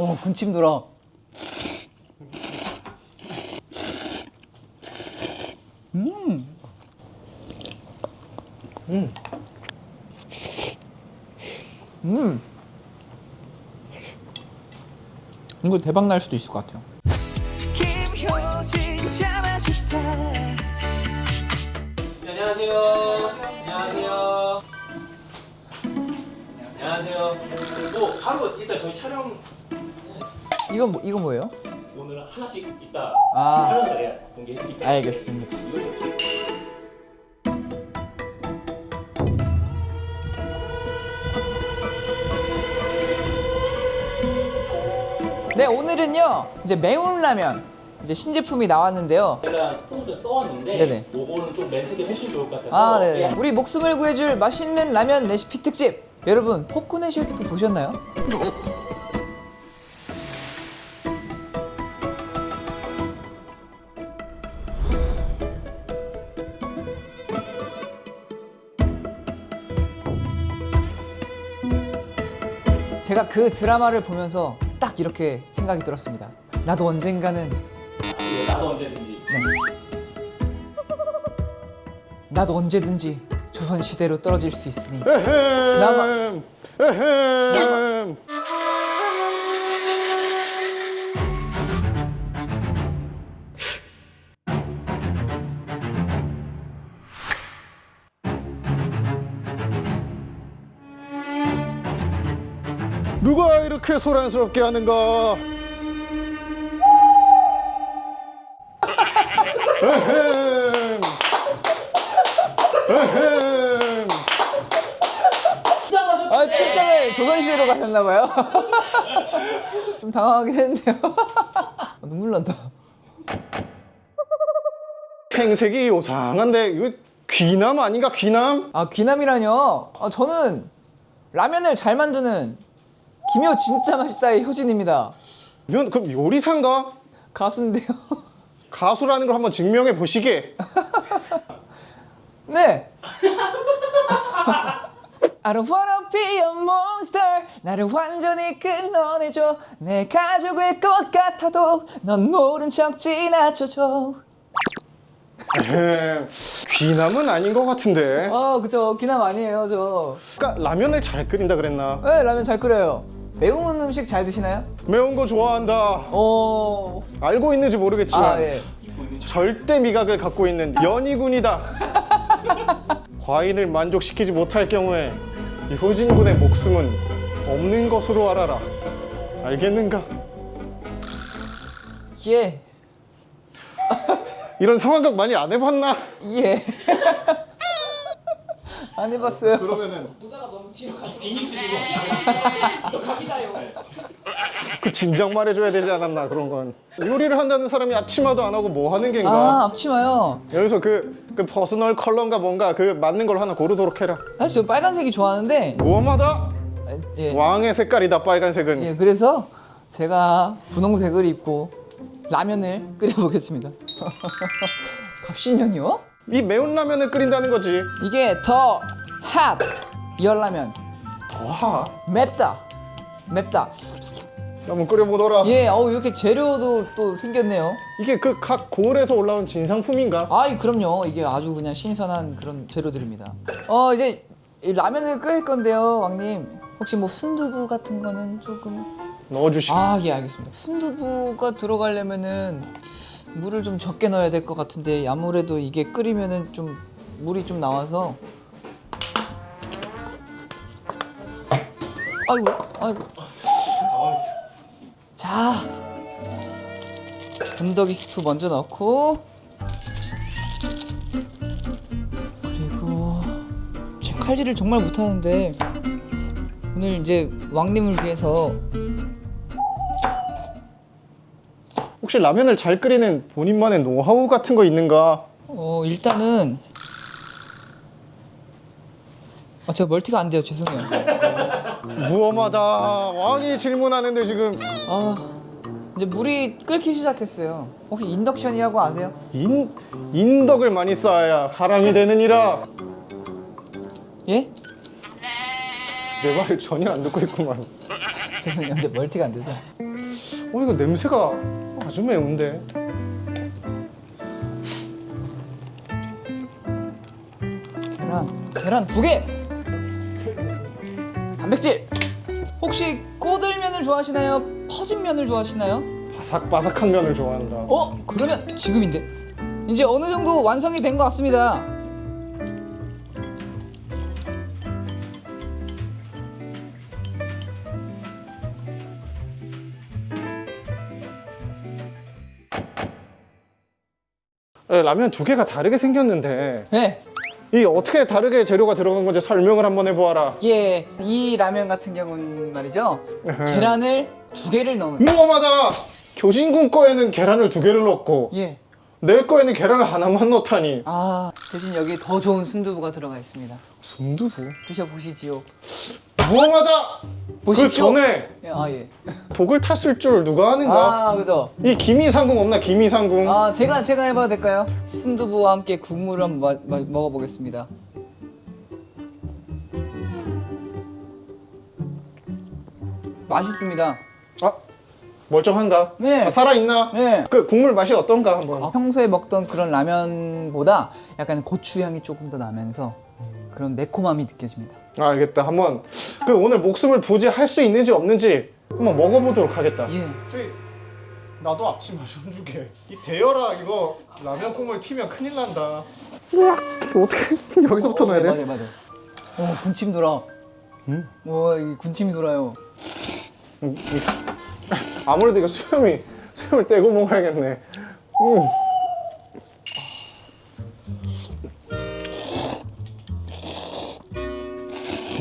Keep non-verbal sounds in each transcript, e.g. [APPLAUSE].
어 군침 돌아. 음. 음. 이거 대박 날 수도 있을 것 같아요. 안녕하세요. 안녕하세요. 안녕하세요. 뭐 바로 일단 저희 촬영 이건 뭐, 이건 뭐예요? 오늘 하나씩 이따 아. 하는 날에 공개해드릴게요. 알겠습니다. 네 오늘은요 이제 매운 라면 이제 신제품이 나왔는데요. 제가 폰도 써왔는데 네네. 요거는 좀 멘트가 훨씬 좋을 것 같아서 아, 네. 예. 우리 목숨을 구해줄 맛있는 라면 레시피 특집. 여러분 포크네 셰프 보셨나요? 제가 그 드라마를 보면서 딱 이렇게 생각이 들었습니다. 나도 언젠가는 예, 나도 언제든지 나도 언제든지 조선 시대로 떨어질 수 있으니 에헴, 에헴. 누가 이렇게 소란스럽게 하는가? 에헴. 에헴. 시작하셨 아 출장을 조선시대로 가셨나봐요 [LAUGHS] 좀 당황하긴 했는데요 아, [LAUGHS] 눈물 난다 행색이 요상한데 이거 귀남 아닌가 귀남? 아 귀남이라뇨 아, 저는 라면을 잘 만드는 김효 진짜 맛있다의 효진입니다 이건 그럼 요리사인가? 가수인데요 [LAUGHS] 가수라는 걸 한번 증명해 보시게. [LAUGHS] 네 [LAUGHS] I don't wanna be a monster 나를 완전히 끊어내줘 내 가족일 것 같아도 넌 모른 척 지나쳐줘 에헴, 귀남은 아닌 것 같은데. 아 그죠 귀남 아니에요 저 그러니까 라면을 잘 끓인다 그랬나? 네, 라면 잘 끓여요. 매운 음식 잘 드시나요? 매운 거 좋아한다. 어. 알고 있는지 모르겠지만 아, 예. 절대 미각을 갖고 있는 연희군이다. [LAUGHS] 과인을 만족시키지 못할 경우에 이 효진군의 목숨은 없는 것으로 알아라. 알겠는가? 예. 이런 상황극 많이 안 해봤나? 예. [LAUGHS] 안 해봤어요. 그러면은 빈입 쓰시고 그 진작 말해줘야 되지 않았나 그런 건 요리를 한다는 사람이 앞치마도 안 하고 뭐 하는 겐가 아, 앞치마요. 여기서 그, 그 퍼스널 컬러인가 뭔가 그 맞는 걸 하나 고르도록 해라 사실 저 빨간색이 좋아하는데, 무엄하다 아, 예. 왕의 색깔이다 빨간색은 예, 그래서 제가 분홍색을 입고 라면을 끓여보겠습니다. [LAUGHS] 갑신년이요? 이 매운 라면을 끓인다는 거지 이게 더 핫! 열라면. 와 맵다. 맵다. 한번 끓여보더라 예, 어우, 이렇게 재료도 또 생겼네요. 이게 그 각 고을에서 올라온 진상품인가? 아이 그럼요 이게 아주 그냥 신선한 그런 재료들입니다 어 이제 이 라면을 끓일 건데요 왕님 혹시 뭐 순두부 같은 거는 조금 넣어주시고 아예 알겠습니다 순두부가 들어가려면은 물을 좀 적게 넣어야 될 것 같은데 아무래도 이게 끓이면은 좀 물이 좀 나와서 아이고 아이고. 자 건더기 스프 먼저 넣고 그리고 제 칼질을 정말 못하는데 오늘 이제 왕님을 위해서 혹시 라면을 잘 끓이는 본인만의 노하우 같은 거 있는가? 어 일단은 아 제가 멀티가 안 돼요. 죄송해요. 무엄하다. 왕이 질문하는데 지금. 아 이제 물이 끓기 시작했어요. 혹시 인덕션이라고 아세요? 인, 인덕을 많이 쌓아야 사람이 되느니라. 예? 내 말을 전혀 안 듣고 있구만. [LAUGHS] 죄송해요. 이제 멀티가 안 돼서. 어 이거 냄새가 아주 매운데. 계란 계란 두 개. 단백질. 혹시 꼬들면을 좋아하시나요? 퍼진 면을 좋아하시나요? 바삭바삭한 면을 좋아한다. 어? 그러면 지금인데 이제 어느 정도 완성이 된 것 같습니다. 라면 두 개가 다르게 생겼는데 네, 이 어떻게 다르게 재료가 들어간 건지 설명을 한번 해보아라. 이게 이 라면 같은 경우는 말이죠. 계란을 두 개를 넣은. 무엄하다. 교진군 거에는 계란을 두 개를 넣고 예. 내 거에는 계란을 하나만 넣다니. 아 대신 여기 더 좋은 순두부가 들어가 있습니다. 순두부? 드셔보시지요. 무엄하다. 그 보십시오. 전에 예, 아 예. 독을 탔을 줄 누가 아는가? 아 그죠. 이 김이상궁 없나? 김이상궁. 아 제가 제가 해봐도 될까요? 순두부와 함께 국물을 한번 마- 마- 먹어보겠습니다. 맛있습니다. 아, 멀쩡한가? 네. 아, 살아있나? 네. 그 국물 맛이 어떤가 한번. 아, 평소에 먹던 그런 라면보다 약간 고추 향이 조금 더 나면서 그런 매콤함이 느껴집니다. 아, 알겠다. 한번 그 오늘 목숨을 부지 할 수 있는지 없는지 한번 먹어보도록 하겠다. 예. 저기 나도 앞치마 좀 주게. 이 대여라 이거 라면 국물 튀면 큰일 난다. 어떻게 [LAUGHS] 여기서부터 넣어야 돼? 맞아요, 맞아요. 어, 군침 돌아. 응? 와, 이 군침이 돌아요. 아무래도 이거 수염이 수염을 떼고 먹어야겠네. 음.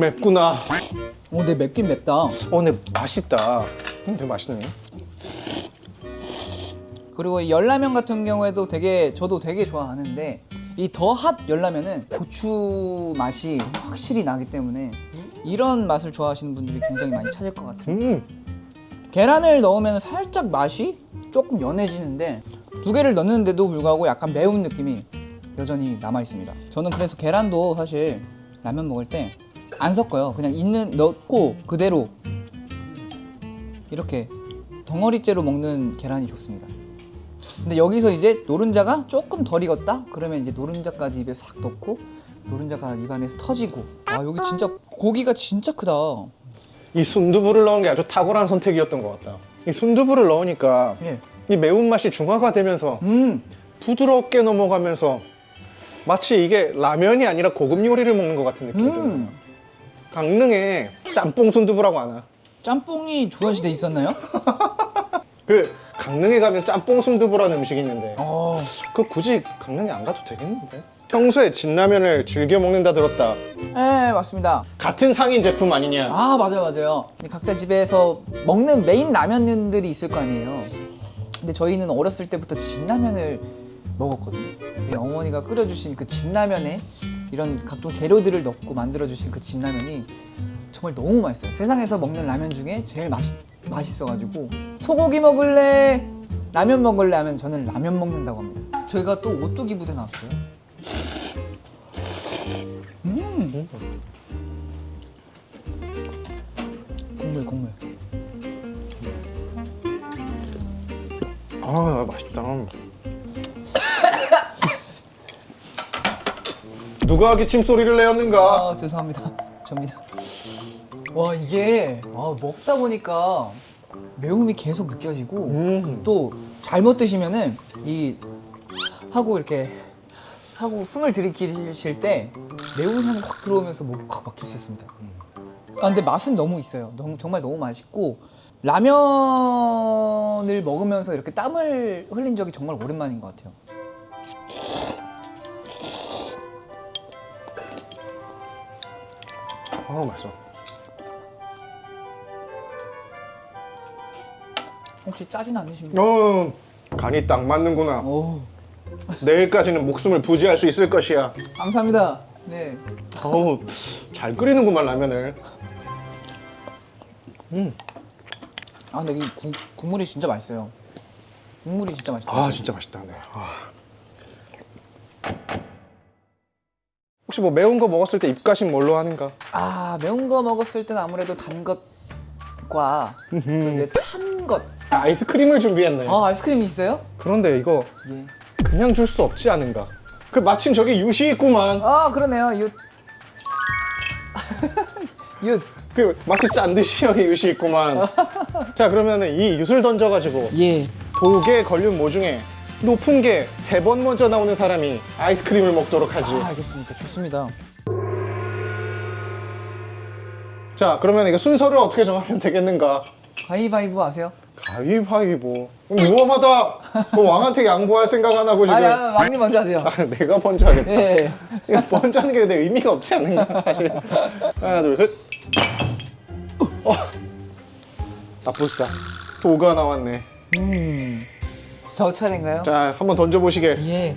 맵구나. 오, 내 맵긴 맵다. 어, 근데 맛있다. 음, 되게 맛있네. 그리고 이 열라면 같은 경우에도 되게 저도 되게 좋아하는데 이 더 핫 열라면은 고추 맛이 확실히 나기 때문에 이런 맛을 좋아하시는 분들이 굉장히 많이 찾을 것 같아요. 음, 계란을 넣으면 살짝 맛이 조금 연해지는데 두 개를 넣는데도 불구하고 약간 매운 느낌이 여전히 남아 있습니다. 저는 그래서 계란도 사실 라면 먹을 때 안 섞어요. 그냥 있는 넣고 그대로 이렇게 덩어리째로 먹는 계란이 좋습니다. 근데 여기서 이제 노른자가 조금 덜 익었다? 그러면 이제 노른자까지 입에 싹 넣고 노른자가 입안에서 터지고 아 여기 진짜 고기가 진짜 크다. 이 순두부를 넣은 게 아주 탁월한 선택이었던 것 같다. 이 순두부를 넣으니까 예. 이 매운맛이 중화가 되면서 음. 부드럽게 넘어가면서 마치 이게 라면이 아니라 고급 요리를 먹는 것 같은 느낌이 들어요. 음. 강릉에 짬뽕 순두부라고 하나? 짬뽕이 조선시대 에 있었나요? [LAUGHS] 그 강릉에 가면 짬뽕 순두부라는 음식이 있는데 어. 그 굳이 강릉에 안 가도 되겠는데? 평소에 진라면을 즐겨 먹는다 들었다. 네 맞습니다. 같은 상인 제품 아니냐? 아 맞아요 맞아요. 각자 집에서 먹는 메인 라면들이 있을 거 아니에요. 근데 저희는 어렸을 때부터 진라면을 먹었거든요. 이 어머니가 끓여주신 그 진라면에 이런 각종 재료들을 넣고 만들어주신 그 진라면이 정말 너무 맛있어요. 세상에서 먹는 라면 중에 제일 맛 맛있어가지고 소고기 먹을래, 라면 먹을래 하면 저는 라면 먹는다고 합니다. 저희가 또 오뚜기 부대 나왔어요. 음. 국물 국물. 아 맛있다. 누가 기침 소리를 내었는가? 아 죄송합니다. [LAUGHS] 접니다. 와 이게 아, 먹다 보니까 매움이 계속 느껴지고 음. 또 잘못 드시면은 이 하고 이렇게 하고 숨을 들이키실 때 매운 향이 확 들어오면서 목이 확 막힐 수 있습니다. 아 근데 맛은 너무 있어요. 너무 정말 너무 맛있고 라면을 먹으면서 이렇게 땀을 흘린 적이 정말 오랜만인 것 같아요. 아 맛있어. 혹시 짜진 않으십니까? 어 간이 딱 맞는구나. 오 내일까지는 목숨을 부지할 수 있을 것이야. 감사합니다. 네. 어우 잘 끓이는구만 라면을. 아 근데 이 국, 국물이 진짜 맛있어요. 국물이 진짜 맛있다. 아 진짜 맛있다. 네. 아. 혹시 뭐 매운 거 먹었을 때 입가심 뭘로 하는가? 아 매운 거 먹었을 땐 아무래도 단 것과 또 이제 찬것 아이스크림을 준비했네. 아 아이스크림이 있어요? 그런데 이거 예. 그냥 줄 수 없지 않은가? 그 마침 저기 유시 있구만. 아 그러네요. 윷. 윷. [LAUGHS] 그 마치 짠 듯이 여기 유시 있구만. [LAUGHS] 자 그러면은 이 윷을 던져가지고 예. 독에 걸린 모 중에 높은 게 세 번 먼저 나오는 사람이 아이스크림을 먹도록 하지. 아, 알겠습니다. 좋습니다. 자 그러면 이거 순서를 어떻게 정하면 되겠는가? 가위바위보 아세요? 가위바위보. 위험하다. 그 왕한테 양보할 생각 안 하고 지금. 아니, 아니 왕님 먼저 하세요. 아, 내가 먼저 하겠다. 예. 이거 먼저 하는 게 근데 의미가 없지 않는가 사실. 하나 둘 셋. 어. 나쁘다. 도가 나왔네. 음. 저 차례인가요? 자 한번 던져보시게. 예.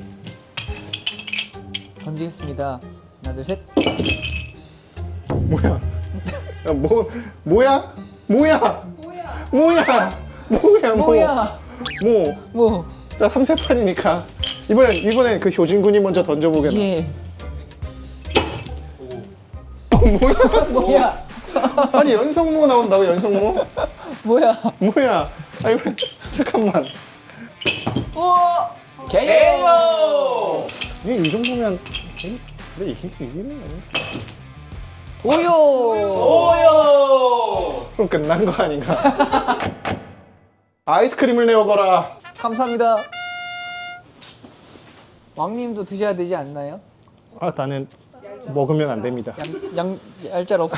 던지겠습니다. 하나, 둘, 셋. 뭐야? 야, 뭐 뭐야? 뭐야? 뭐야? 뭐야? 뭐야? 뭐야? 뭐? 뭐? 자 3세판이니까 이번엔 이번엔 그 효진군이 먼저 던져보겠나? 예. 어, 뭐야? [LAUGHS] 뭐야? 아니 연성모 나온다고 연성모? 뭐야? 뭐야? 아니 잠깐만. 우와! 개요! 이게 이 정도면 근데 이기는 거 아니야? 도요! 오요! 그럼 끝난 거 아닌가? 아이스크림을 내어거라. 감사합니다. 왕님도 드셔야 되지 않나요? 아 나는 먹으면 안 됩니다. 양, 얄짤 없.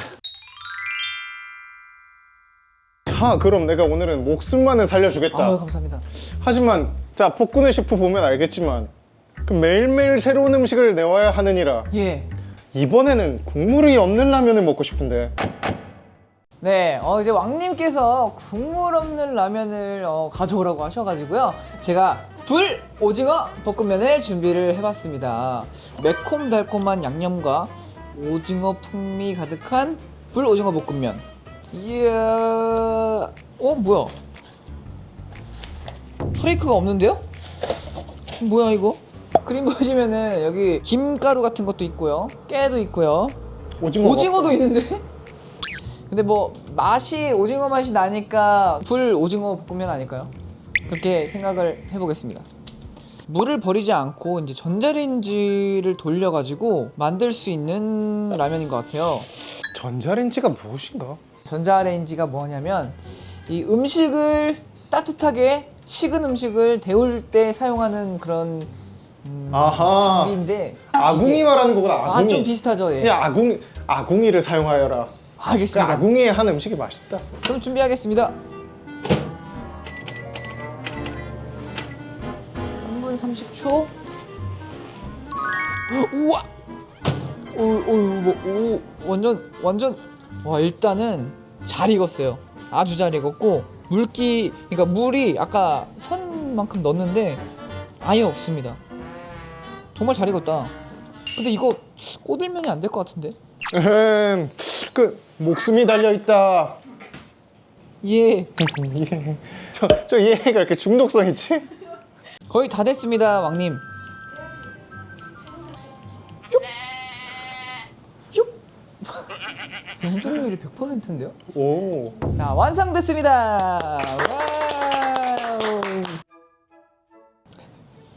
자 그럼 내가 오늘은 목숨만은 살려주겠다. 아유, 감사합니다. 하지만 자 복근의 셰프 보면 알겠지만 그 매일매일 새로운 음식을 내와야 하느니라 예. 이번에는 국물이 없는 라면을 먹고 싶은데 네, 어, 이제 왕님께서 국물 없는 라면을 어, 가져오라고 하셔가지고요. 제가 불 오징어 볶음면을 준비를 해봤습니다. 매콤달콤한 양념과 오징어 풍미 가득한 불 오징어 볶음면. 이야, 어 뭐야? 프레이크가 없는데요? 뭐야 이거? 그림 보시면은 여기 김가루 같은 것도 있고요, 깨도 있고요, 오징어 오징어도 있는데? 근데 뭐 맛이 오징어 맛이 나니까 불 오징어 볶음면 아닐까요? 그렇게 생각을 해보겠습니다. 물을 버리지 않고 이제 전자레인지를 돌려가지고 만들 수 있는 라면인 것 같아요. 전자레인지가 무엇인가? 전자레인지가 뭐냐면 이 음식을 따뜻하게 식은 음식을 데울 때 사용하는 그런 음, 아하. 장비인데 아궁이 말하는 거구나 아궁이 아, 좀 비슷하죠. 예. 그냥 아궁 아궁이를 사용하여라 그 알겠습니다. 아궁이에 한 음식이 맛있다 그럼 준비하겠습니다. 3분 30초. 우와. 오, 오, 뭐, 오, 완전 완전 와 일단은 잘 익었어요. 아주 잘 익었고 물기 그러니까 물이 아까 선만큼 넣었는데 아예 없습니다. 정말 잘 익었다. 근데 이거 꼬들면이 안 될 것 같은데? 에헴 그 목숨이 달려 있다 예. [LAUGHS] 예. 저, 저 얘가 이렇게 중독성 있지? 거의 다 됐습니다, 왕님. 영준율이 100%인데요? 오 자, 완성됐습니다. 와우.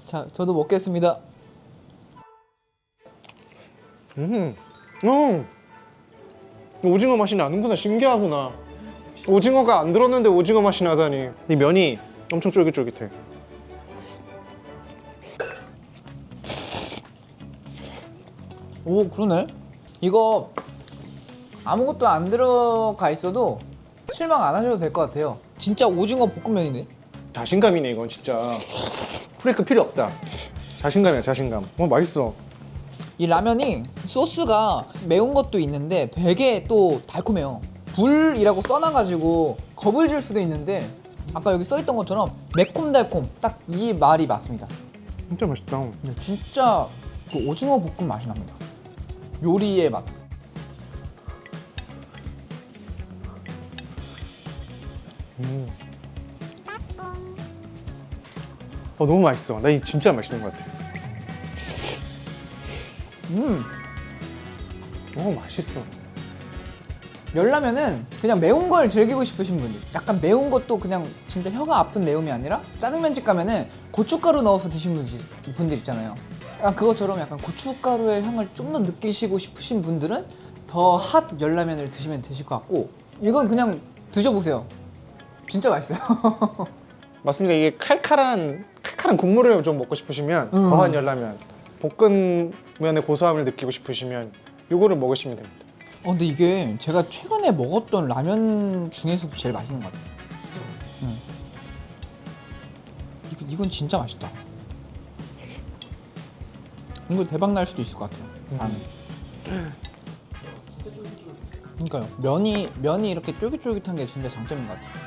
자, 저도 먹겠습니다. 음. 음. 오징어 맛이 나는구나. 신기하구나. 오징어가 안 들었는데 오징어 맛이 나다니. 이 면이 엄청 쫄깃쫄깃해. 오, 그러네. 이거 아무것도 안 들어가 있어도 실망 안 하셔도 될 것 같아요. 진짜 오징어 볶음면이네. 자신감이네 이건 진짜. 프레이크 필요 없다. 자신감이야 자신감. 어 맛있어. 이 라면이 소스가 매운 것도 있는데 되게 또 달콤해요. 불이라고 써놔가지고 겁을 줄 수도 있는데 아까 여기 써있던 것처럼 매콤달콤 딱 이 말이 맞습니다. 진짜 맛있다. 근데 진짜 그 오징어 볶음 맛이 납니다. 요리의 맛. 어 너무 맛있어. 나 이 진짜 맛있는 것 같아. 음, 어 맛있어. 열라면은 그냥 매운 걸 즐기고 싶으신 분들 약간 매운 것도 그냥 진짜 혀가 아픈 매움이 아니라 짜장면집 가면은 고춧가루 넣어서 드신 분들, 분들 있잖아요 약간 그것처럼 약간 고춧가루의 향을 좀 더 느끼시고 싶으신 분들은 더 핫 열라면을 드시면 되실 것 같고 이건 그냥 드셔보세요 진짜 맛있어요 [LAUGHS] 맞습니다. 이게 칼칼한 칼칼한 국물을 좀 먹고 싶으시면 음. 더한 열라면, 볶음면의 고소함을 느끼고 싶으시면 요거를 먹으시면 됩니다. 어, 근데 이게 제가 최근에 먹었던 라면 중에서 제일 맛있는 것 같아요. 음. 이거, 이건 진짜 맛있다. 이거 대박 날 수도 있을 것 같아요. 다음에. 그러니까요. 면이 면이 이렇게 쫄깃쫄깃한 게 진짜 장점인 것 같아요.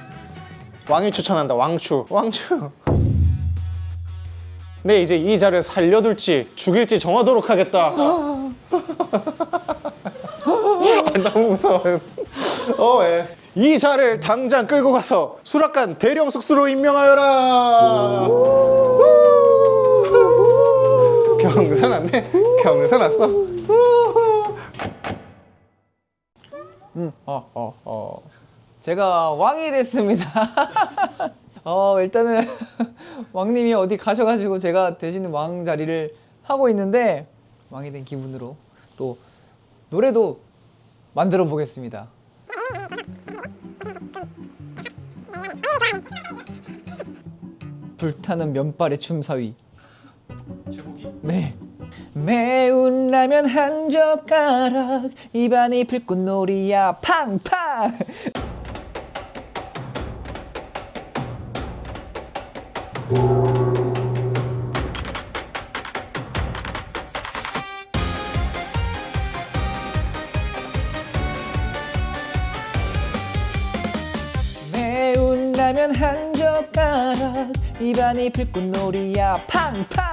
왕이 추천한다. 왕추. 왕추. 네, 이제 이 자를 살려둘지 죽일지 정하도록 하겠다. 너무 무서워요. 어, 예. 이 자를 당장 끌고 가서 수락관 대령 숙소로 임명하여라. 경사 났네. 경사 났어. 음, 어, 어, 어. 제가 왕이 됐습니다. [LAUGHS] 어, 일단은 [LAUGHS] 왕님이 어디 가셔가지고 제가 대신 왕 자리를 하고 있는데 왕이 된 기분으로 또 노래도 만들어 보겠습니다. 불타는 면발의 춤사위. 제목이 네. 매운 라면 한 젓가락 입안이 불꽃놀이야 팡팡 매운 라면 한 젓가락 입안이 불꽃놀이야 팡팡.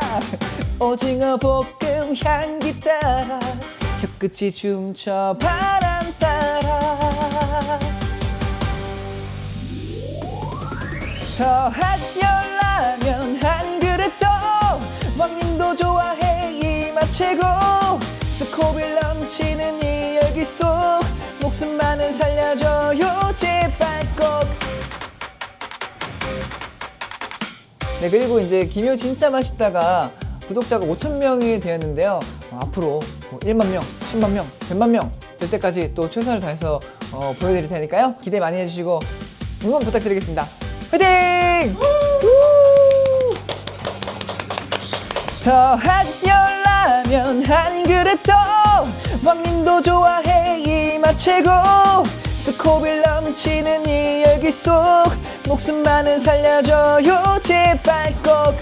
오징어 볶음 향기 따라 혀끝이 춤춰 바람 따라. 더핫 열 라면 한 그릇 더 왕님도 좋아해 이 맛 최고. 스코빌 넘치는 이 열기 속 목숨만은 살려줘요 제발 꼭. 네 그리고 이제 김효 진짜 맛있다가 구독자가 5천 명이 되었는데요. 어, 앞으로 뭐 1만 명, 10만 명, 100만 명 될 때까지 또 최선을 다해서 어, 보여드릴 테니까요. 기대 많이 해주시고 응원 부탁드리겠습니다. 화이팅! 더 핫 열라면 한 그릇 더. 왕님도 좋아해 이 맛 최고. 스코빌 넘치는 이 열기 속 목숨만은 살려줘요 제발 꼭